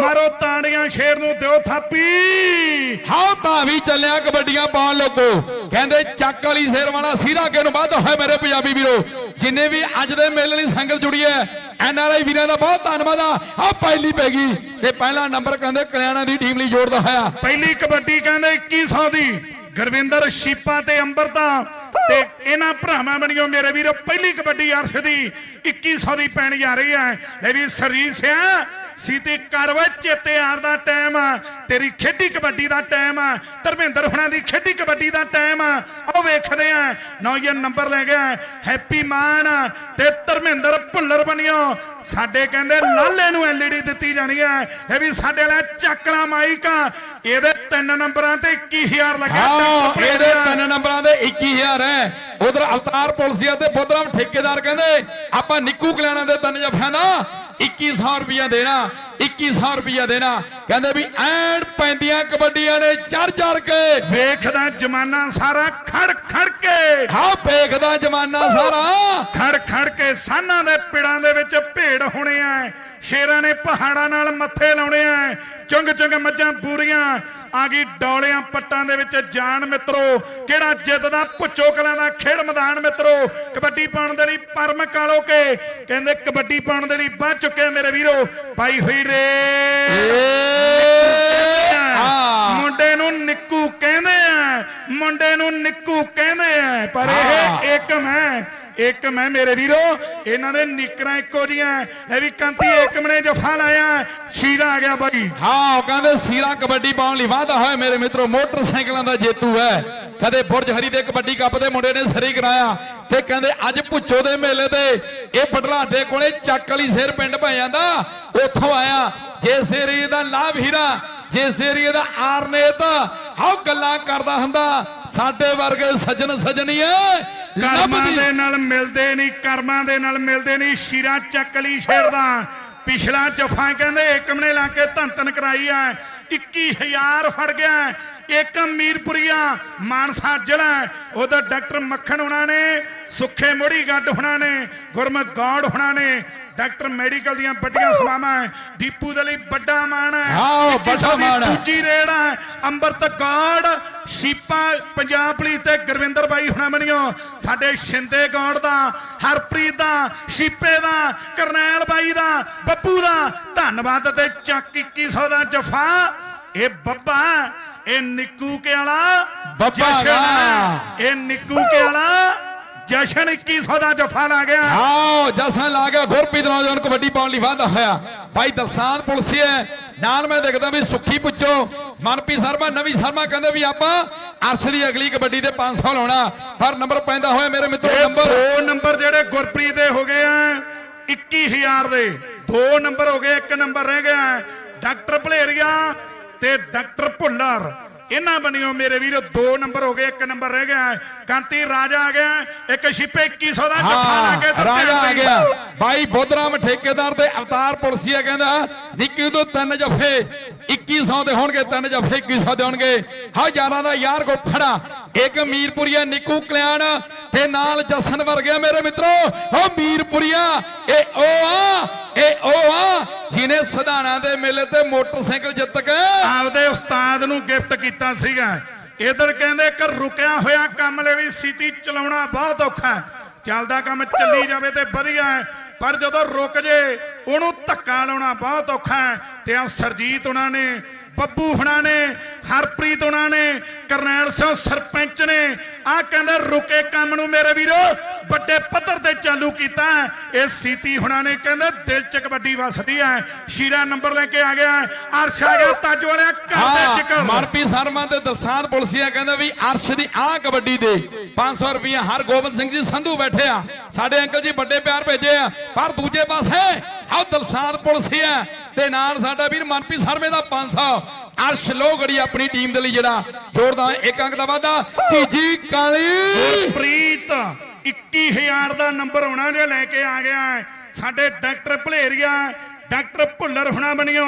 ਮਾਰੋ ਤਾੜੀਆਂ ਸ਼ੇਰ ਨੂੰ ਦਿਓ ਥਾਪੀ। ਹਾਉ ਤਾਂ ਵੀ ਚੱਲਿਆ ਕਬੱਡੀਆਂ ਪਾਉਣ ਲੋਕੋ। ਕਹਿੰਦੇ ਚੱਕ ਵਾਲੀ ਸ਼ੇਰ ਵਾਲਾ ਸੀਰਾ ਕੇ ਨੂੰ ਵੱਧ? ਹੋਏ ਮੇਰੇ ਪੰਜਾਬੀ ਵੀਰੋ ਜਿੰਨੇ ਵੀ ਅੱਜ ਦੇ ਮੇਲੇ ਲਈ ਸੰਗਤ ਜੁੜੀ ਹੈ ਐਨ ਆਰ ਆਈ ਵੀਰਾਂ ਦਾ ਬਹੁਤ ਧੰਨਵਾਦ ਆ। ਆ ਪਹਿਲੀ ਪੈ ਗਈ ਤੇ ਪਹਿਲਾ ਨੰਬਰ ਕਹਿੰਦੇ ਕਲਿਆਣਾ ਦੀ ਟੀਮ ਲਈ ਜੋੜਦਾ ਹੋਇਆ। ਪਹਿਲੀ ਕਬੱਡੀ ਕਹਿੰਦੇ 2100 ਦੀ। ਗੁਰਵਿੰਦਰ ਸ਼ੀਪਾ ਤੇ ਅੰਬਰਤਾ ਤੇ ਇਹਨਾਂ ਭਰਾਵਾਂ ਬਣਿਓ ਮੇਰੇ ਵੀਰੋ ਪਹਿਲੀ ਕਬੱਡੀ ਅਰਸ਼ ਦੀ 2100 ਦੀ ਪੈਣ ਜਾ ਰਹੀ ਹੈ। ਲੈ ਵੀ ਸਰੀਸ ਆ ਸੀਤੇ ਕਰਵਾ ਚੇਤੇ ਆਰ ਦਾ ਟਾਈਮ ਆ ਤੇਰੀ ਖੇਡੀ ਕਬੱਡੀ ਦਾ ਟਾਈਮ ਆ ਧਰਮਿੰਦਰ ਹੁਣਾਂ ਦੀ ਖੇਡੀ ਕਬੱਡੀ ਦਾ ਟਾਈਮ ਆ। ਉਹ ਵੇਖਦੇ ਆ ਨੌਜਵਾਨ ਨੰਬਰ ਲੈ ਗਿਆ ਹੈਪੀ ਮਾਨ ਤੇ ਧਰਮਿੰਦਰ ਭੁੱਲਰ ਬਣਿਓ। ਸਾਡੇ ਕਹਿੰਦੇ ਲਾਲੇ ਨੂੰ ਐਲਈਡੀ ਦਿੱਤੀ ਜਾਣੀ ਹੈ ਇਹ ਵੀ ਸਾਡੇ ਵਾਲਾ ਚੱਕਲਾ ਮਾਈਕ ਆ। ਇਹਦੇ ਤਿੰਨ ਨੰਬਰਾਂ ਤੇ 21000 ਲੱਗਿਆ ਹਾਂ ਇਹਦੇ। ਤਿੰਨ ਨੰਬਰਾਂ ਦੇ 21000 ਹੈ। ਉਧਰ ਅਵਤਾਰ ਪੁਲਸੀਆ ਤੇ ਬੁੱਧਰਾਮ ਠੇਕੇਦਾਰ ਕਹਿੰਦੇ ਆਪਾਂ ਨਿੱਕੂ ਕਲਿਆਣਾ ਦੇ ਤਿੰਨ ਜਫਿਆਂ ਦਾ 2100 ਰੁਪਇਆ ਦੇਣਾ 2100 ਰੁਪਇਆ ਦੇਣਾ। ਕਹਿੰਦੇ ਵੀ ਐਨ ਪੈਂਦੀਆਂ ਕਬੱਡੀਆਂ ਨੇ ਚੜ ਚੜ ਕੇ। ਵੇਖਦਾ ਜਮਾਨਾ ਸਾਰਾ ਖੜ ਖੜ ਕੇ। ਹਾਂ ਵੇਖਦਾ ਜਮਾਨਾ ਸਾਰਾ। ਖੜ ਖੜ ਕੇ ਸਾਨਾਂ ਦੇ ਪਿੜਾਂ ਦੇ ਵਿੱਚ ਭੇੜ ਹੋਣੇ ਆ। ਸ਼ੇਰਾਂ ਨੇ ਪਹਾੜਾਂ ਨਾਲ ਮੱਥੇ ਲਾਉਣੇ ਆ। ਚੁੰਗ ਚੁੰਗ ਮੱਝਾਂ ਪੂਰੀਆਂ ਆ ਗਈ ਡੌਲਿਆਂ ਪੱਟਾਂ ਦੇ ਵਿੱਚ। ਜਾਨ ਮਿੱਤਰੋ ਕਿਹੜਾ ਜਿੱਤਦਾ? ਭੁੱਚੋ ਕਲਾਂ ਦਾ ਖੇਡ ਮੈਦਾਨ ਮਿੱਤਰੋ। ਕਬੱਡੀ ਪਾਉਣ ਦੇ ਲਈ ਪਰਮ ਕਾਲੋ ਕੇ। ਕਹਿੰਦੇ ਕਬੱਡੀ ਪਾਉਣ ਦੇ ਲਈ ਵੱਧ ਚੁੱਕੇ ਮੇਰੇ ਵੀਰੋ। ਪਾਈ ਹੋਈ ਰੇ। ਮੁੰਡੇ ਨੂੰ ਨਿੱਕੂ ਕਹਿੰਦੇ ਆ। ਮੁੰਡੇ ਨੂੰ ਨਿੱਕੂ ਕਹਿੰਦੇ ਆ। ਪਰ ਇਹ ਹਾਂ। ਇੱਕ ਮੈਂ ਮੇਰੇ ਵੀਰੋ, ਇਹਨਾਂ ਦੇ ਨਿਕਰਾਂ ਇੱਕੋ ਜੀਆਂ ਇਹ ਵੀ ਕੰਤੀ ਇੱਕ ਮਨੇ ਜਫਾ ਲਾਇਆ ਸ਼ੀਰਾ ਆ ਗਿਆ ਬਾਈ। ਹਾਂ, ਉਹ ਕਹਿੰਦੇ ਸੀਰਾ ਕਬੱਡੀ ਪਾਉਣ ਲਈ ਵਾਅਦਾ ਹੋਇਆ। ਮੇਰੇ ਮਿੱਤਰੋ, ਮੋਟਰਸਾਈਕਲਾਂ ਦਾ ਜੇਤੂ ਹੈ ਕਦੇ ਬੁਰਜ ਹਰੀ ਦੇ ਕਬੱਡੀ ਕੱਪ ਦੇ ਮੁੰਡੇ ਨੇ ਸਰੀ ਕਰਾਇਆ ਤੇ ਕਹਿੰਦੇ ਅੱਜ ਭੁੱਚੋ ਦੇ ਮੇਲੇ ਤੇ, ਇਹ ਪਟਲਾਡੇ ਕੋਲੇ ਚੱਕ ਵਾਲੀ ਸਿਰ ਪਿੰਡ ਪੈ ਜਾਂਦਾ। ਉੱਥੋਂ ਆਇਆ, ਜੇ ਏਰੀਏ ਦਾ ਲਾਭ ਹੀਰਾ ਜਿਸ ਏਰੀਏ ਦਾ ਆਰਨੇਤ। ਹਾਉ ਗੱਲਾਂ ਕਰਦਾ ਹੁੰਦਾ। ਸਾਡੇ ਵਰਗੇ ਸੱਜਣ ਸੱਜਣੀਏ ਕਰਮਾਂ ਦੇ ਨਾਲ ਮਿਲਦੇ ਨਹੀਂ ਕਰਮਾਂ ਦੇ ਨਾਲ ਮਿਲਦੇ ਨਹੀਂ ਸ਼ੀਰਾ ਚੱਕਲੀ ਸ਼ੇਰ ਦਾ ਪਿਛਲਾ ਜਫਾ ਕਹਿੰਦੇ ਇੱਕ ਮਨੇ ਲਾ ਕੇ ਧੰਨ ਧੰਨ ਕਰਾਈ ਐ 21000 ਫੜ ਗਿਆ। ਇੱਕ ਮੀਰਪੁਰੀਆ ਮਾਨਸਾ ਜ਼ਿਲ੍ਹਾ ਉਹਦਾ ਡਾਕਟਰ ਮੱਖਣ ਹੁਣਾਂ ਨੇ ਸੁੱਖੇ ਮੋੜੀ ਗੱਡ ਹੁਣਾਂ ਨੇ ਗੁਰਮੁਖ ਗੌੜ ਹੁਣਾਂ ਨੇ। ਡਾਕਟਰ ਮੈਡੀਕਲ ਦੀਆਂ ਵੱਡੀਆਂ ਸੇਵਾਵਾਂ ਹੈ। ਦੀਪੂ ਦੇ ਲਈ ਵੱਡਾ ਮਾਣ ਹੈ। 2100 ਵੱਡਾ ਮਾਣ ਹੈ। ਦੂਜੀ ਰੇਡ ਹੈ। ਅੰਮ੍ਰਿਤ ਗੌੜ ਸ਼ੀਪਾ ਪੰਜਾਬ ਪੁਲਿਸ ਤੇ ਗੁਰਵਿੰਦਰ ਬਾਈ ਹੁਣਾਂ ਬਣਿਓ ਸਾਡੇ ਸ਼ਿੰਦੇ ਗੌੜ ਦਾ ਹਰਪ੍ਰੀਤ ਦਾ ਸ਼ੀਪੇ ਦਾ ਕਰਨੈਲ ਬਾਈ ਦਾ ਬੱਬੂ ਦਾ। ਧੰਨਵਾਦ ਤੇ ਚੱਕ 2100 ਦਾ ਜਫਾ। ਇਹ ਬੱਬਾ ਇਹ ਨਿੱਕੂ ਕੇ ਵਾਲਾ ਬੱਬਾ। ਇਹ ਨਿੱਕੂ ਕੇ ਵਾਲਾ ਜਸ਼ਨ 2100 ਦਾ ਜਫਾ ਲਾ ਗਿਆ। ਆਓ ਜਸਨ ਲਾ ਗਿਆ। ਗੁਰਪ੍ਰੀਤ ਨੌਜਵਾਨ ਕਬੱਡੀ ਪਾਉਣ ਲਈ ਵਾਅਦਾ ਹੋਇਆ। ਭਾਈ ਦਲਸਾਨ ਪੁਲਸੀ ਹੈ ਨਾਲ ਮੈਂ ਦੇਖਦਾ ਵੀ ਸੁੱਖੀ ਪੁੱਛੋ। ਮਨਪ੍ਰੀਤ ਸ਼ਰਮਾ ਨਵੀਂ ਸ਼ਰਮਾ ਕਹਿੰਦੇ ਵੀ ਆਪਾਂ ਅਰਸ਼ ਦੀ ਅਗਲੀ ਕਬੱਡੀ ਤੇ 500 ਲਾਉਣਾ। ਪਰ ਨੰਬਰ ਪੈਂਦਾ ਹੋਇਆ ਮੇਰੇ ਮਿੱਤਰੋ ਨੰਬਰ ਦੋ ਨੰਬਰ ਜਿਹੜੇ ਗੁਰਪ੍ਰੀਤ ਦੇ ਹੋ ਗਏ ਆ 21000 ਦੇ। ਦੋ ਨੰਬਰ ਹੋ ਗਏ ਇੱਕ ਨੰਬਰ ਰਹਿ ਗਿਆ। ਡਾਕਟਰ ਭਲੇਰੀਆ ਤੇ ਡਾਕਟਰ ਭੁੱਲਰ। ਇਹਨਾਂ ਬਣਿਓ ਮੇਰੇ ਵੀਰੋ ਦੋ ਨੰਬਰ ਹੋ ਗਏ ਇੱਕ ਨੰਬਰ ਰਹਿ ਗਿਆ। ਕਾਂਤੀ ਰਾਜਾ ਆ ਗਿਆ ਇੱਕ ਛਿਪੇ 2100 ਦਾ ਜੱਫਾ ਲਾ ਕੇ ਰਾਜਾ ਆ। ਗਿਆ। ਭਾਈ ਬੁੱਧਰਾਮ ਠੇਕੇਦਾਰ ਤੇ ਅਵਤਾਰ ਪੁਲਸੀਆ ਕਹਿੰਦਾ ਨਿੱਕੀ ਤੋਂ ਤਿੰਨ ਜਫੇ 2100 ਦੇ ਹੋਣਗੇ ਤਿੰਨ ਜਫੇ 2100 ਦੇ ਹੋਣਗੇ। ਹਾਂ ਯਾਰਾਂ ਦਾ ਯਾਰ ਕੋ ਖੜਾ। ਇੱਕ ਮੀਰਪੁਰੀਆ ਨਿੱਕੂ ਕਲਿਆਣ ਤੇ ਨਾਲ ਜਸਨ ਵਰਗਿਆ ਮੇਰੇ ਮਿੱਤਰੋ। ਉਹ ਮੀਰਪੁਰੀਆ ਇਹ ਉਹ ਆ ਇਹ ਉਹ ਆ ਜਿਨੇ ਸਧਾਣਾ ਦੇ ਮੇਲੇ ਤੇ ਮੋਟਰਸਾਈਕਲ ਜਿੱਤ ਕੇ ਆਪਦੇ ਉਸਤਾਦ ਨੂੰ ਗਿਫਟ ਕੀਤਾ ਸੀਗਾ। ਇਧਰ ਕਹਿੰਦੇ ਕਿ ਰੁਕਿਆ ਹੋਇਆ ਕੰਮ ਲੈ ਵੀ ਸੀਤੀ ਚਲਾਉਣਾ ਬਹੁਤ ਔਖਾ ਹੈ। ਚੱਲਦਾ ਕੰਮ ਚੱਲੀ ਜਾਵੇ ਤੇ ਵਧੀਆ ਹੈ, ਪਰ ਜਦੋਂ ਰੁਕ ਜੇ, ਉਹਨੂੰ ਧੱਕਾ ਲਾਉਣਾ ਬਹੁਤ ਔਖਾ ਹੈ। ਤੇ ਆ ਸਰਜੀਤ ਉਹਨਾਂ ਨੇ, ਬੱਬੂ ਹੁਣਾ ਨੇ, ਹਰਪ੍ਰੀਤ ਉਹਨਾਂ ਨੇ, ਕਰਨੈਲ ਸਿੰਘ ਸਰਪੰਚ ਨੇ ਆ ਕਹਿੰਦੇ ਰੁਕੇ ਕੰਮ ਨੂੰ ਮੇਰੇ ਵੀਰੋ। ਵੱਡੇ ਪੱਧਰ ਤੇ ਚਾਲੂ ਕੀਤਾ। ਇਹ ਸੀਤੀ ਹੁਣਾਂ ਨੇ ਕਹਿੰਦੇ ਦਿਲ ਚ ਕਬੱਡੀ ਵਸਦੀ ਹੈ। ਸ਼ੀਰਾ ਨੰਬਰ ਲੈ ਕੇ ਆ ਗਿਆ। ਅਰਸ਼ ਆ ਗਿਆ ਤਾਜ ਵਾਲਿਆ ਕਰਦੇ ਹਾਂ ਜ਼ਿਕਰ। ਮਨਪ੍ਰੀਤ ਸ਼ਰਮਾ ਤੇ ਦਲਸਾਨ ਪੁਲਸੀਆ ਕਹਿੰਦਾ ਵੀ ਅਰਸ਼ ਦੀ ਆ ਕਬੱਡੀ ਦੇ 500 ਰੁਪਏ ਹਰ ਗੋਬਿੰਦ ਸਿੰਘ ਜੀ ਸੰਧੂ ਬੈਠੇ ਆ। ਸਾਡੇ ਅੰਕਲ ਜੀ ਵੱਡੇ ਪਿਆਰ ਭੇਜੇ ਆ। ਪਰ ਦੂਜੇ ਪਾਸੇ ਆਹ ਦਲਸਾਨ ਪੁਲਸੀਆ ਤੇ ਨਾਲ ਸਾਡਾ ਵੀਰ ਮਨਪ੍ਰੀਤ ਸ਼ਰਮੇ ਦਾ 500 ਅਰਸ਼ ਲੋਗੜੀ ਆਪਣੀ ਟੀਮ ਦੇ ਲਈ ਜਿਹੜਾ ਜੋੜਦਾ ਇੱਕ ਅੰਕ ਦਾ ਵਾਧਾ। ਤੀਜੀ ਕਾਲੀ। ਪ੍ਰੀਤ 21000 ਦਾ ਨੰਬਰ ਹੋਣਾ ਜੇ ਲੈ ਕੇ ਆ ਗਿਆ ਸਾਡੇ ਡਾਕਟਰ ਭਲੇਰੀਆ, ਡਾਕਟਰ ਭੁੱਲਰ ਹੁਣਾ ਬਣਿਓ।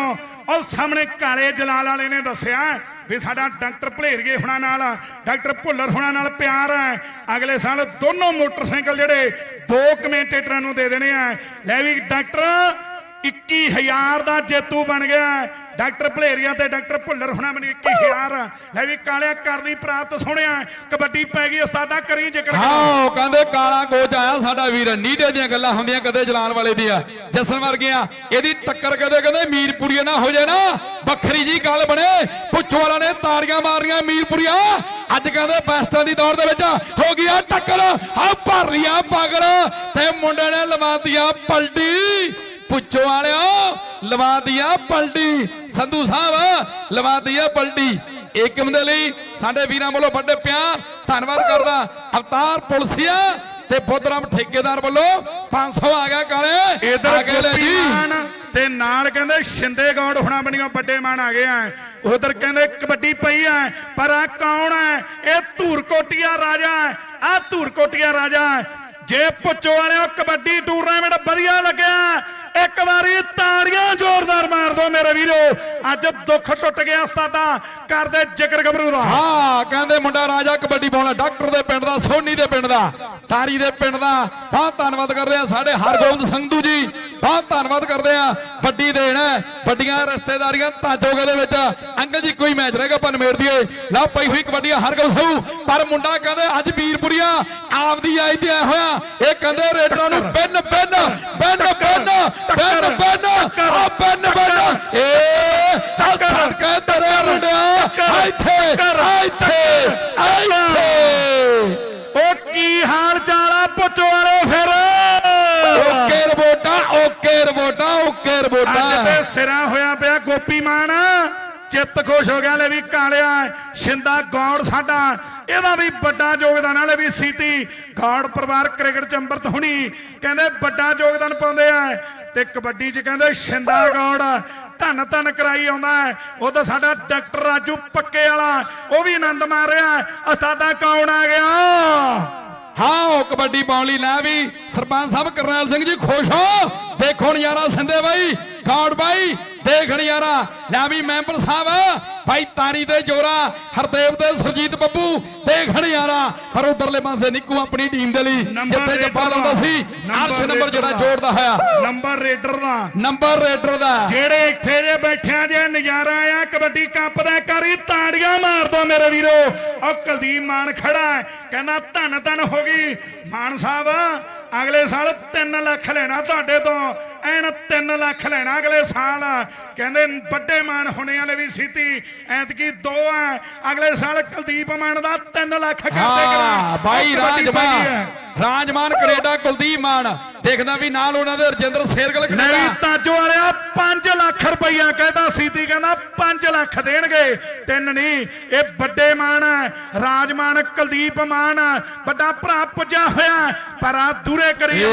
ਉਹ ਸਾਹਮਣੇ ਕਾਲੇ ਜਲਾਲ ਵਾਲੇ ਨੇ ਦੱਸਿਆ ਵੀ ਸਾਡਾ ਡਾਕਟਰ ਭਲੇਰਗੇ ਹੁਣਾ ਨਾਲ, ਡਾਕਟਰ ਭੁੱਲਰ ਹੁਣਾ ਨਾਲ ਪਿਆਰ ਹੈ। ਅਗਲੇ ਸਾਲ ਦੋਨੋਂ ਮੋਟਰਸਾਈਕਲ ਜਿਹੜੇ ਦੋ ਕਮੈਂਟੇਟਰਾਂ ਨੂੰ ਦੇ ਦੇਣੇ ਆ। ਲੈ ਵੀ ਡਾਕਟਰ 21000 ਦਾ ਜੇਤੂ ਬਣ ਗਿਆ ਡਾਕਟਰ ਭਲੇਰੀਆ ਤੇ ਡਾਕਟਰ ਭੁੱਲਰ ਹੁਣਾਂ ਮੈਨੂੰ 21000 ਲੈ ਵੀ ਕਾਲਿਆ ਕਰਨੀ ਪ੍ਰਾਪਤ ਸੁਣਿਆ, ਕਬੱਡੀ ਪੈ ਗਈ, ਉਸਤਾਦਾ ਕਰੀ ਜ਼ਿਕਰ ਹਾਂ ਕਹਿੰਦੇ ਕਾਲਾ ਕੋਚ ਆਇਆ ਸਾਡਾ ਵੀਰ ਨੀਡੇ ਦੀਆਂ ਗੱਲਾਂ ਹੁੰਦੀਆਂ ਕਦੇ ਜਲਾਲ ਵਾਲੇ ਦੀਆਂ, ਜਸਨ ਵਰਗੀਆਂ। ਇਹਦੀ ਟੱਕਰ ਕਦੇ ਕਹਿੰਦੇ ਮੀਰਪੁਰੀਆ ਨਾ ਹੋ ਜਾਏ ਨਾ, ਵੱਖਰੀ ਜੀ ਗੱਲ ਬਣੇ। ਪੁੱਛ ਵਾਲਾ ਨੇ ਤਾੜੀਆਂ ਮਾਰੀਆਂ ਮੀਰਪੁਰੀਆ। ਅੱਜ ਕਹਿੰਦੇ ਬੈਸਟਾਂ ਦੀ ਦੌੜ ਦੇ ਵਿੱਚ ਹੋ ਗਿਆ ਟੱਕਰ। ਆ ਭਰ ਲਿਆ ਪਾਗਲ ਤੇ ਮੁੰਡੇ ਨੇ ਲਵਾਤੀਆਂ ਪਲਟੀ। ਪੁੱਛੋ ਵਾਲਿਓ ਲਵਾਤੀਆ ਪਲਟੀ। ਸੰਧੂ ਸਾਹਿਬ ਲਵਾਤੀਆ ਪਲਟੀ। ਏਕਮ ਦੇ ਲਈ? ਸਾਡੇ ਵੀਰਾਂ ਵੱਲੋਂ ਵੱਡੇ ਪਿਆਰ ਧੰਨਵਾਦ ਕਰਦਾ ਅਵਤਾਰ ਪੁਲਸੀਆ ਤੇ ਬੁੱਧਰਾਮ ਠੇਕੇਦਾਰ ਵੱਲੋਂ। 500 ਆ ਗਿਆ ਕਾਲੇ। ਇਧਰ ਜੀ। ਮਾਨ ਤੇ ਨਾਲ ਕਹਿੰਦੇ ਸ਼ਿੰਦੇ ਗੌਡ ਹੁਣਾ ਬਣੀਆਂ ਵੱਡੇ ਮਾਨ ਆ ਗਏ ਆ। ਉਧਰ ਕਹਿੰਦੇ ਕਬੱਡੀ ਪਈ ਆ ਪਰ ਆ ਕੌਣ ਹੈ ਇਹ ਧੂਰਕੋਟੀਆ ਰਾਜਾ ਆ। ਧੂਰਕੋਟੀਆ ਰਾਜਾ ਜੇ ਪੁੱਛੋ ਵਾਲਿਓ ਕਬੱਡੀ ਟੂਰਨਾਮੈਂਟ ਵਧੀਆ ਲੱਗਿਆ। ਇੱਕ ਵਾਰੀ ਤਾੜੀਆਂ ਜ਼ੋਰਦਾਰ ਮਾਰ ਦਿਓ ਮੇਰੇ ਵੀਰੋ। ਅੱਜ ਦੁੱਖ ਟੁੱਟ ਗਿਆ ਉਸਤਾਦਾ ਕਰਦੇ ਜ਼ਿਕਰ ਗੱਭਰੂ ਦਾ। ਹਾਂ, ਕਹਿੰਦੇ ਮੁੰਡਾ ਰਾਜਾ ਕਬੱਡੀ ਪਾਉਣਾ ਡਾਕਟਰ ਦੇ ਪਿੰਡ ਦਾ, ਸੋਨੀ ਦੇ ਪਿੰਡ ਦਾ ਤਾਰੀ ਦੇ ਪਿੰਡ ਦਾ। ਬਹੁਤ ਧੰਨਵਾਦ ਕਰਦੇ ਆ ਸਾਡੇ ਹਰਗੋਬਿੰਦ ਸੰਧੂ ਜੀ। ਬਹੁਤ ਧੰਨਵਾਦ ਕਰਦੇ ਆ। ਵੱਡੀ ਦੇਣ ਹੈ ਵੱਡੀਆਂ ਰਿਸ਼ਤੇਦਾਰੀਆਂ ਤਾਜੋਗੇ ਦੇ ਵਿੱਚ। ਅੰਕਲ ਜੀ ਕੋਈ ਮੈਚ ਰਹੇਗਾ ਆਪਾਂ ਨਿਮੇੜ ਦਈਏ। ਲਓ ਪਈ ਹੋਈ ਕਬੱਡੀ ਆ ਹਰਗੋਬਿੰਦ ਸੰਧੂ ਪਰ ਮੁੰਡਾ ਕਹਿੰਦੇ ਅੱਜ ਵੀਰਪੁਰੀਆ ਆਪਦੀ ਆਈ ਤੇ ਆਇਆ ਹੋਇਆ। ਇਹ ਕਹਿੰਦੇ ਰੇਡਰਾਂ ਨੂੰ ਪਿੰਨ ਪਿੰਨ ਪਿੰਨ ਪਿੰਨ ਪਿੰਨ ਪਿੰਨ ਆ ਪਿੰਨ ਪਿੰਨ ਏ ਤੇਰੇ ਮੁੰਡਿਆ। ਇੱਥੇ ਇੱਥੇ ਇੱਥੇ। ਉਹ ਕੀ ਹਾਲ ਚਾਲ ਆ ਪੁੱਛੋ ਵਾਲੇ ਫਿਰ ਓਕੇ ਰਬੋਟਾ ਓਕੇ ਰਬੋਟਾ ਓਕੇ ਅੱਜ ਤੇ ਸਿਰਾਂ ਹੋਇਆ ਪਿਆ ਗੋਪੀ ਮਾਨ। ਚਿੱਤ ਖੁਸ਼ ਹੋ ਗਿਆ ਲੈ ਵੀ ਕਾਲਿਆ ਸ਼ਿੰਦਾ ਗੌੜ ਸਾਡਾ। ਇਹਦਾ ਵੀ ਵੱਡਾ ਯੋਗਦਾਨ ਆ ਲੈ ਵੀ ਸੀਤੀ। ਗੌੜ ਪਰਿਵਾਰ ਕ੍ਰਿਕਟ ਚ ਅੰਮ੍ਰਿਤ ਹੁਣੀ। ਕਹਿੰਦੇ ਵੱਡਾ ਯੋਗਦਾਨ ਪਾਉਂਦੇ ਆ। ਤੇ ਕਬੱਡੀ ਚ ਕਹਿੰਦੇ ਸ਼ਿੰਦਾ ਗੌੜ। ਧੰਨ ਧੰਨ ਕਰਾਈ ਆਉਂਦਾ ਉਹ ਤਾਂ ਸਾਡਾ ਡਾਕਟਰ ਰਾਜੂ ਪੱਕੇ ਵਾਲਾ। ਉਹ ਵੀ ਆਨੰਦ ਮਾਰ ਰਿਹਾ ਉਸਤਾਦਾ ਕੌਣ ਆ ਗਿਆ? ਹਾਂ ਉਹ ਕਬੱਡੀ ਪਾਉਣ ਲਈ ਲੈ ਵੀ ਸਰਪੰਚ ਸਾਹਿਬ ਕਰਨੈਲ ਸਿੰਘ ਜੀ ਖੁਸ਼ ਹੋ। ਦੇਖੋ ਨਜ਼ਾਰਾ ਸੰਦੇ ਬਾਈ। ਗੌੜ ਬਾਈ। ਦੇਖ ਨਜ਼ਾਰਾ ਲੈ ਵੀ ਮੈਂਬਰ ਸਾਹਿਬ। ਭਾਈ ਤਾਰੀ ਦੇ ਜੋਰਾ ਹਰਦੇਵ ਤੇ ਸੁਰਜੀਤ ਬੱਬੂ। ਦੇਖ ਨਜ਼ਾਰਾ ਪਰ ਉਧਰਲੇ ਪਾਸੇ ਨਿੱਕੂ ਆਪਣੀ ਟੀਮ ਦੇ ਲਈ ਜਿੱਥੇ ਜੱਫਾ ਲਾਉਂਦਾ ਸੀ ਅਰਸ਼ ਨੰਬਰ ਜਿਹੜਾ ਦਾ। ਜੋੜਦਾ ਹੋਇਆ। ਨੰਬਰ ਰੇਡਰ ਦਾ। ਨੰਬਰ ਰੇਡਰ ਦਾ। ਜਿਹੜੇ ਇੱਥੇ ਜੇ ਬੈਠਿਆਂ ਜੇ ਨਜ਼ਾਰਾ ਆ ਕਬੱਡੀ ਕੱਪ ਦਾ ਕਰੀ ਤਾੜੀਆਂ ਮਾਰ ਦੋ ਮੇਰੇ ਵੀਰੋ। ਉਹ ਕੁਲਦੀਪ ਮਾਨ ਖੜਾ ਹੈ ਕਹਿੰਦਾ ਧੰਨ ਧੰਨ ਹੋ ਗਈ। ਮਾਨ ਸਾਹਿਬ ਅਗਲੇ ਸਾਲ 3 ਲੱਖ ਲੈਣਾ ਤੁਹਾਡੇ ਤੋਂ। ਐਨ 3 ਲੱਖ ਲੈਣਾ ਅਗਲੇ ਸਾਲ। ਕਹਿੰਦੇ ਵੱਡੇ ਮਾਨ ਹੋਣੇ ਵਾਲੇ ਵੀ ਸੀਤੀ ਐਤਕੀ ਦੋ ਆ। ਅਗਲੇ ਸਾਲ ਕੁਲਦੀਪ ਮਾਨ ਦਾ 3 ਲੱਖ ਕਰਦੇ ਹਾਂ ਬਾਈ। ਰਾਜਮਾਨ ਰਾਜਮਾਨ ਕੈਨੇਡਾ ਕੁਲਦੀਪ ਮਾਨ। ਦੇਖਦਾ ਵੀ ਨਾਲ ਉਹਨਾਂ ਦੇ ਰਜਿੰਦਰ ਸ਼ੇਰਗਲ ਨਹੀਂ ਖੜਾ ਤਾਜੋ ਵਾਲਿਆ 5 ਲੱਖ ਰੁਪਈਆ ਕਹਿੰਦਾ ਸੀਤੀ ਕਹਿੰਦਾ 5 ਲੱਖ ਦੇਣਗੇ। ਤਿੰਨ ਨਹੀਂ ਇਹ ਵੱਡੇ ਮਾਨ ਹੈ ਰਾਜਮਾਨ ਕੁਲਦੀਪ ਮਾਨ ਵੱਡਾ ਭਰਾ ਪੁੱਜਾ ਹੋਇਆ ਪਰ ਆ ਦੂਰੇ ਕਰੀ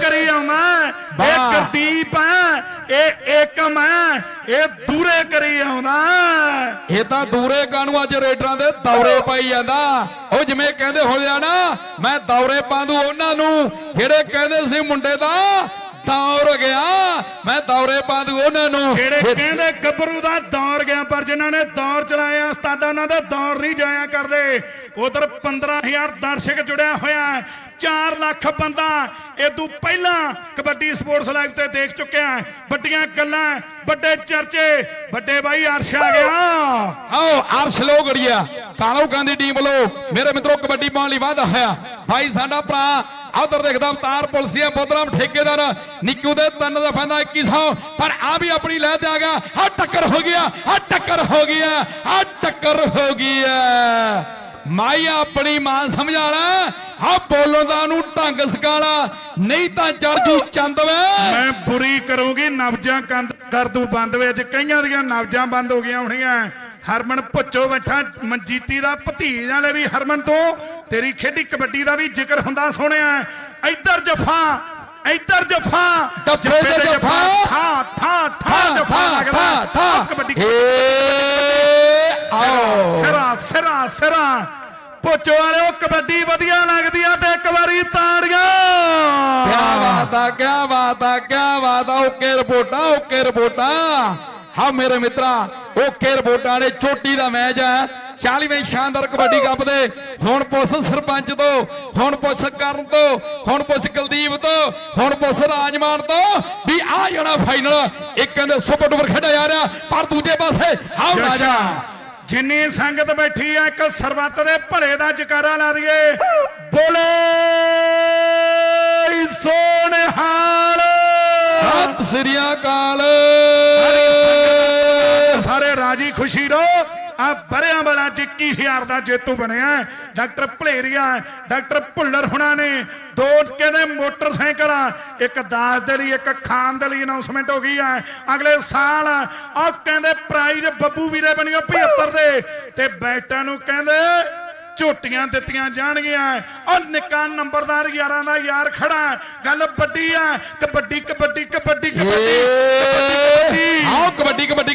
ਕਰੀ ਆਉਂਦਾ ਹੈ। ਇਹ। ਗੁਰਦੀਪ ਹੈ ਇਹ ਏਕਮ ਹੈ ਇਹ ਦੂਰੇ ਕਰੀ ਆਉਂਦਾ। ਇਹ ਤਾਂ ਦੂਰੇ ਕਾਨੂੰ ਅੱਜ ਰੇਡਰਾਂ ਦੇ ਦੌਰੇ ਪਾਈ ਜਾਂਦਾ ਉਹ ਜਿਵੇਂ ਕਹਿੰਦੇ ਹੋਏ ਆ ਨਾ ਮੈਂ ਦੌਰੇ ਪਾਉਂਦੂ ਉਹਨਾਂ ਨੂੰ ਜਿਹੜੇ ਕਹਿੰਦੇ ਸੀ ਮੁੰਡੇ ਦਾ ਦੌਰ ਗਿਆ ਮੈਂ ਦੌਰੇ ਪਾਉਂਦੂ ਉਹਨਾਂ ਨੂੰ। ਜਿਹੜੇ ਕਹਿੰਦੇ ਗੱਭਰੂ ਦਾ ਦੌਰ ਗਿਆ ਪਰ ਜਿਨ੍ਹਾਂ ਨੇ ਦੌਰ ਚਲਾਇਆ ਉਸਤਾਦਾਂ ਉਹਨਾਂ ਦੇ ਦੌਰ ਨਹੀਂ ਜਾਇਆ ਕਰਦੇ। ਉਧਰ 15000 ਦਰਸ਼ਕ ਜੁੜਿਆ ਹੋਇਆ ਹੈ 4 ਲੱਖ ਬੰਦਾ ਇਦੋਂ ਪਹਿਲਾਂ ਕਬੱਡੀ ਸਪੋਰਟਸ ਲਾਈਵ ਤੇ ਦੇਖ ਚੁੱਕਿਆ ਵੱਡੀਆਂ ਗੱਲਾਂ ਵੱਡੇ ਚਰਚੇ ਵੱਡੇ ਬਾਈ ਅਰਸ਼ ਆ ਗਿਆ। ਆਓ ਅਰਸ਼ ਲੋਗੜੀਆ ਕਾਲੋ ਗਾਂਧੀ ਟੀਮ ਵੱਲੋਂ ਮੇਰੇ ਮਿੱਤਰੋ ਕਬੱਡੀ ਪਾਉਣ ਲਈ ਵਾਅਦਾ ਹੋਇਆ। ਭਾਈ ਸਾਡਾ ਭਰਾ ਉਧਰ ਦੇਖਦਾ ਅਵਤਾਰ ਪੁਲਸੀਆ ਬੋਦਰਾਮ ਠੇਕੇਦਾਰ, ਨਿੱਕੂ ਦੇ ਤਿੰਨ ਦਫਾਂ ਦਾ 2100 ਪਰ ਆ ਵੀ ਆਪਣੀ ਲੈ ਤੇ ਆ ਗਿਆ। ਆ ਟੱਕਰ ਹੋ ਗਿਆ, ਆ ਟੱਕਰ ਹੋ ਗਿਆ, ਆ ਟੱਕਰ ਹੋ ਗਿਆ। ਮਾਈ ਆਪਣੀ ਮਾਂ ਸਮਝਾਣਾ, ਆ ਬੋਲਣ ਦਾ ਨੂੰ ਢੰਗ ਸਕਾਲਾ ਨਹੀਂ ਤਾਂ ਚੜ ਜੂ ਚੰਦ ਵੇ। ਮੈਂ ਬੁਰੀ ਕਰੂੰਗੀ, ਨਬਜਾਂ ਕੰਦ ਕਰ ਦੂ ਬੰਦ ਵੇ। ਅੱਜ ਕਈਆਂ ਦੀਆਂ ਨਵਜਾਂ ਬੰਦ ਹੋ ਗਈਆਂ ਹੋਣੀਆਂ ਹਰਮਨ ਭੁੱਚੋ ਬੈਠਾ, ਮਨਜੀਤੀ ਦਾ ਭਤੀਜ ਵਾਲੇ ਵੀ ਹਰਮਨ ਤੋਂ ਤੇਰੀ ਖੇਡੀ ਕਬੱਡੀ ਦਾ ਵੀ ਜ਼ਿਕਰ ਹੁੰਦਾ ਸੁਣਿਆ ਇੱਧਰ ਜਫਾ ਇੱਧਰ ਜਫਾ। ਜੱਫੇ ਤੇ ਜੱਫਾ। ਥਾਂ ਥਾਂ ਥਾਂ ਜਫਾ ਲੱਗਦਾ। ਥਾ ਕਬੱਡੀ ਆਓ। ਸਿਰਾ ਸਿਰਾ ਸਿਰਾ। ਭੁੱਚੋ ਵਾਲਿਓ ਕਬੱਡੀ ਵਧੀਆ ਲੱਗਦੀ ਆ ਤੇ ਇੱਕ ਵਾਰੀ ਤਾੜੀਆਂ। ਕਿਆ ਬਾਤ ਆ ਕਿਆ ਬਾਤ ਆ ਕਿਆ ਬਾਤ ਆ। ਓਕੇ ਰਿਪੋਰਟਾਂ ਓਕੇ ਰਿਪੋਰਟਾਂ। ਹਾਂ ਮੇਰੇ ਮਿੱਤਰਾ ਓਕੇ ਰਿਪੋਰਟਾਂ ਨੇ ਚੋਟੀ ਦਾ ਮੈਚ ਹੈ 40ਵੇਂ ਸ਼ਾਨਦਾਰ ਕਬੱਡੀ ਕੱਪ ਦੇ। ਹੁਣ ਪੁੱਛ ਸਰਪੰਚ ਤੋਂ ਹੁਣ ਪੁੱਛ ਕਰਨ ਤੋਂ ਹੁਣ ਪੁੱਛ ਕੁਲਦੀਪ ਤੋਂ ਹੁਣ ਪੁੱਛ ਰਾਜਮਾਨ ਤੋਂ ਵੀ ਆ ਜਾਣਾ ਫਾਈਨਲ ਇੱਕ ਕਹਿੰਦੇ ਸੁਪਰ ਡੁਪਰ ਖੇਡਿਆ ਜਾ ਰਿਹਾ ਪਰ ਦੂਜੇ ਪਾਸੇ ਹਾਉ ਰਾਜਾ। ਜਿੰਨੀ ਸੰਗਤ ਬੈਠੀ ਆ ਇੱਕ ਸਰਬੱਤ ਦੇ ਭਲੇ ਦਾ ਜਕਾਰਾ ਲਾ ਦਈਏ। ਬੋਲੇ ਸੋਨਹਾਲ। ਸਤਿ ਸ੍ਰੀ ਅਕਾਲ। ਸਾਰੇ ਰਾਜੀ ਖੁਸ਼ੀ ਰਹੋ। ਆ ਬਰਿਆਂ ਵਾਲਾ 21000 ਦਾ ਜੇਤੂ ਬਣਿਆ ਡਾਕਟਰ ਭਲੇਰੀਆ ਡਾਕਟਰ ਭੁੱਲਰ ਹੁਣਾਂ ਨੇ ਦੋ ਕਹਿੰਦੇ ਮੋਟਰਸਾਈਕਲ ਆ, ਇੱਕ ਦਾਸ ਦੇ ਲਈ ਇੱਕ ਖਾਨ ਦੇ ਲਈ ਅਨਾਉਂਸਮੈਂਟ ਹੋ ਗਈ ਹੈ। ਅਗਲੇ ਸਾਲ ਆ ਕਹਿੰਦੇ ਪ੍ਰਾਈਜ਼ ਬੱਬੂ ਵੀਰੇ ਬਣਿਓ 75 ਦੇ ਤੇ ਬੈਟਾਂ ਨੂੰ ਕਹਿੰਦੇ ਝੋਟੀਆਂ ਦਿੱਤੀਆਂ ਜਾਣਗੀਆਂ। ਔਰ ਨਿੱਕਾ ਨੰਬਰਦਾਰ ਯਾਰਾਂ ਦਾ ਯਾਰ ਖੜਾ ਗੱਲ ਵੱਡੀ ਆ ਕਬੱਡੀ ਕਬੱਡੀ ਕਬੱਡੀ ਕਬੱਡੀ ਕਬੱਡੀ ਆਓ ਕਬੱਡੀ ਕਬੱਡੀ।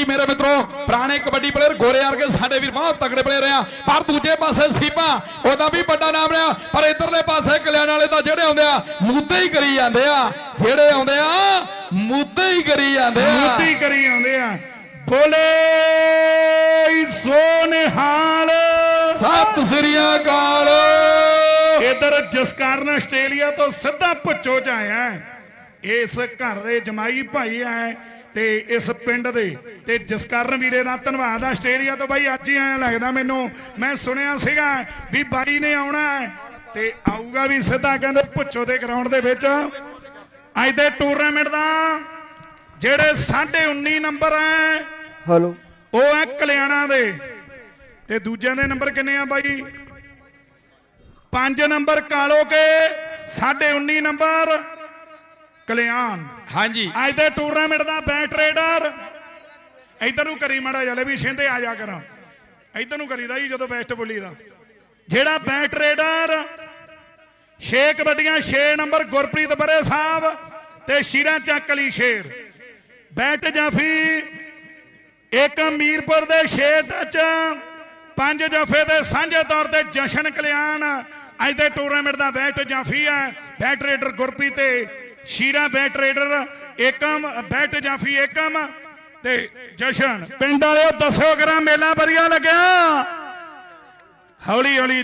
ਕਬੱਡੀ ਮੇਰੇ ਮਿੱਤਰੋ ਪੁਰਾਣੇ ਕਬੱਡੀ ਪਲੇਅਰ ਗੋਰੇ ਵਰਗੇ ਸਾਡੇ ਵੀਰ ਬਹੁਤ ਤਗੜੇ ਪਲੇਅਰ ਆ। ਪਰ ਦੂਜੇ ਪਾਸੇ ਸੀਪਾ ਉਹਦਾ ਵੀ ਵੱਡਾ ਨਾਮ ਰਿਹਾ। ਪਰ ਇਧਰਲੇ ਪਾਸੇ ਕਲਿਆਣ ਵਾਲੇ ਤਾਂ ਜਿਹੜੇ ਆਉਂਦੇ ਆ ਮੁੱਦੇ ਹੀ ਕਰੀ ਜਾਂਦੇ ਆ। ਜਿਹੜੇ ਆਉਂਦੇ ਆ ਮੁੱਦੇ ਹੀ ਕਰੀ ਜਾਂਦੇ ਆ। ਮੋਤੀ ਕਰੀ ਆਉਂਦੇ ਆ। ਬੋਲੇ ਸੋਨਹਾਲ। ਸਤਿ ਸ੍ਰੀ ਅਕਾਲ। ਇਧਰ ਜਸਕਾਰਨ ਆਸਟ੍ਰੇਲੀਆ ਤੋਂ ਸਿੱਧਾ ਪੁੱਛੋ ਚ ਆਇਆ। ਹੈ। ਇਸ ਘਰ ਦੇ ਜਮਾਈ ਭਾਈ ਆ ਤੇ ਇਸ ਪਿੰਡ ਦੇ ਤੇ ਜਸਕਰਨ ਵੀਰੇ ਦਾ ਧੰਨਵਾਦ ਆ ਆਸਟ੍ਰੇਲੀਆ ਤੋਂ ਬਾਈ ਅੱਜ ਹੀ ਆਇਆ ਲੱਗਦਾ ਮੈਨੂੰ। ਮੈਂ ਸੁਣਿਆ ਸੀਗਾ ਵੀ ਬਾਈ ਨੇ ਆਉਣਾ ਤੇ ਆਊਗਾ ਵੀ ਸਿੱਧਾ ਕਹਿੰਦੇ ਪੁੱਛੋ ਦੇ ਗਰਾਊਂਡ ਦੇ ਵਿੱਚ। ਅੱਜ ਦੇ ਟੂਰਨਾਮੈਂਟ ਦਾ ਜਿਹੜੇ 19 ਨੰਬਰ ਹੈ ਹੈਲੋ ਉਹ ਹੈ ਕਲਿਆਣਾ ਦੇ। ਤੇ ਦੂਜਿਆਂ ਦੇ ਨੰਬਰ ਕਿੰਨੇ ਆ ਬਾਈ? 5 ਨੰਬਰ ਕਾਲੋ ਕੇ 19 ਨੰਬਰ ਕਲਿਆਣ। ਹਾਂਜੀ। ਅੱਜ ਦੇ ਟੂਰਨਾਮੈਂਟ ਦਾ ਬੈਟ ਰੇਡਰ ਇਧਰ ਨੂੰ ਕਰੀ ਮਾੜਾ ਜਲੇ ਵੀ ਸਿੰਦੇ ਆ ਜਾ ਕਰਾਂ। ਇਧਰ ਨੂੰ ਕਰੀਦਾ ਜੀ ਜਦੋਂ ਬੈਸਟ ਬੋਲੀ ਦਾ। ਜਿਹੜਾ ਬੈਟ ਰੇਡਰ 6 ਕਬੱਡੀਆਂ 6 ਨੰਬਰ ਗੁਰਪ੍ਰੀਤ ਬਰੇ ਸਾਹਿਬ ਤੇ ਸ਼ੀਰਾ ਚੱਕ ਅਲੀ ਸ਼ੇਰ। ਬੈਟ ਜਾਫੀ ਇੱਕ ਮੀਰਪੁਰ ਦੇ 6 ਟੱਚ ਪੰਜ ਜਫੇ ਦੇ ਸਾਂਝੇ ਤੌਰ ਤੇ ਜਸ਼ਨ ਕਲਿਆਣ। ਅੱਜ ਦੇ ਟੂਰਨਾਮੈਂਟ ਦਾ ਬੈਟ ਜਾਫੀ ਹੈ ਬੈਟ ਰੇਡਰ ਗੁਰਪ੍ਰੀਤ ਤੇ Shira bat raider, Ekam bat ਜਾਫੀ ਏਕਮ ਤੇ ਜਸ਼ਨ। ਪਿੰਡ ਵਾਲਿਓ ਦੱਸੋ ਕਰਾਂ ਮੇਲਾ ਵਧੀਆ ਲੱਗਿਆ। ਹੌਲੀ ਹੌਲੀ